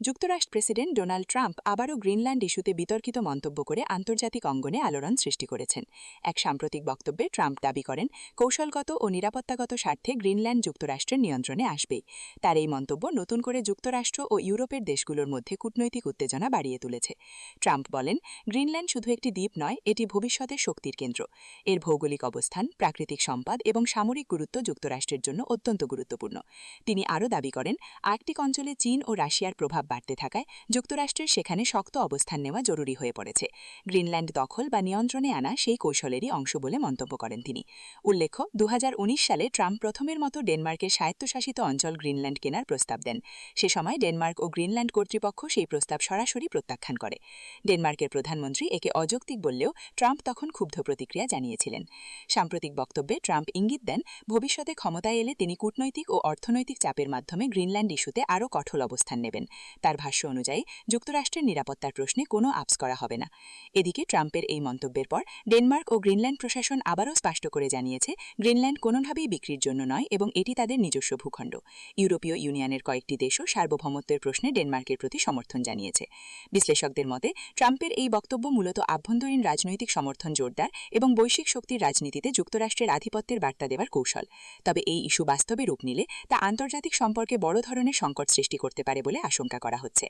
যুক্তরাষ্ট্র president Donald Trump আবারও Greenland ইস্যুতে বিতর্কিত মন্তব্য করে আন্তর্জাতিক অঙ্গনে আলোড়ন সৃষ্টি করেছেন। এক সাম্প্রতিক বক্তব্যে ট্রাম্প দাবি করেন, কৌশলগত ও নিরাপত্তাগত স্বার্থে গ্রিনল্যান্ড যুক্তরাষ্ট্রের নিয়ন্ত্রণে আসবে। তার এই মন্তব্য নতুন করে যুক্তরাষ্ট্র ও ইউরোপের দেশগুলোর মধ্যে কূটনৈতিক উত্তেজনা বাড়িয়ে তুলেছে। ট্রাম্প বলেন, গ্রিনল্যান্ড শুধু একটি দ্বীপ নয়, এটি ভবিষ্যতের শক্তির কেন্দ্র। এর ভৌগোলিক অবস্থান, প্রাকৃতিক সম্পদ এবং সামরিক গুরুত্ব যুক্তরাষ্ট্রের জন্য অত্যন্ত গুরুত্বপূর্ণ। তিনি আরও দাবি করেন, আর্কটিক অঞ্চলে চীন ও রাশিয়ার প্রভাব বাড়তে থাকায় যুক্তরাষ্ট্রের সেখানে শক্ত অবস্থান নেওয়া জরুরি হয়ে পড়েছে। গ্রিনল্যান্ড দখল বা নিয়ন্ত্রণে আনা সেই কৌশলেরই অংশ বলে মন্তব্য করেন তিনি। উল্লেখ্য দু হাজার উনিশ সালে ট্রাম্প প্রথমের মতো ডেনমার্কের স্বায়ত্তশাসিত অঞ্চল গ্রিনল্যান্ড কেনার প্রস্তাব দেন। সে সময় ডেনমার্ক ও গ্রিনল্যান্ড কর্তৃপক্ষ সেই প্রস্তাব সরাসরি প্রত্যাখ্যান করে। ডেনমার্কের প্রধানমন্ত্রী একে অযৌক্তিক বললেও ট্রাম্প তখন ক্ষুব্ধ প্রতিক্রিয়া জানিয়েছিলেন। সাম্প্রতিক বক্তব্যে ট্রাম্প ইঙ্গিত দেন, ভবিষ্যতে ক্ষমতায় এলে তিনি কূটনৈতিক ও অর্থনৈতিক চাপের মাধ্যমে গ্রিনল্যান্ড ইস্যুতে আরও কঠোর অবস্থান নেবেন। তার ভাষ্য অনুযায়ী, যুক্তরাষ্ট্রের নিরাপত্তার প্রশ্নে কোনো আপস করা হবে না। এদিকে ট্রাম্পের এই মন্তব্যের পর ডেনমার্ক ও গ্রিনল্যান্ড প্রশাসন আবারও স্পষ্ট করে জানিয়েছে, গ্রিনল্যান্ড কোনোভাবেই বিক্রির জন্য নয় এবং এটি তাদের নিজস্ব ভূখণ্ড। ইউরোপীয় ইউনিয়নের কয়েকটি দেশও সার্বভৌমত্বের প্রশ্নে ডেনমার্কের প্রতি সমর্থন জানিয়েছে। বিশ্লেষকদের মতে, ট্রাম্পের এই বক্তব্য মূলত আভ্যন্তরীণ রাজনৈতিক সমর্থন জোরদার এবং বৈশ্বিক শক্তির রাজনীতিতে যুক্তরাষ্ট্রের আধিপত্যের বার্তা দেওয়ার কৌশল। তবে এই ইস্যু বাস্তবে রূপ নিলে তা আন্তর্জাতিক সম্পর্কে বড় ধরনের সংকট সৃষ্টি করতে পারে বলে আশঙ্কা করা হচ্ছে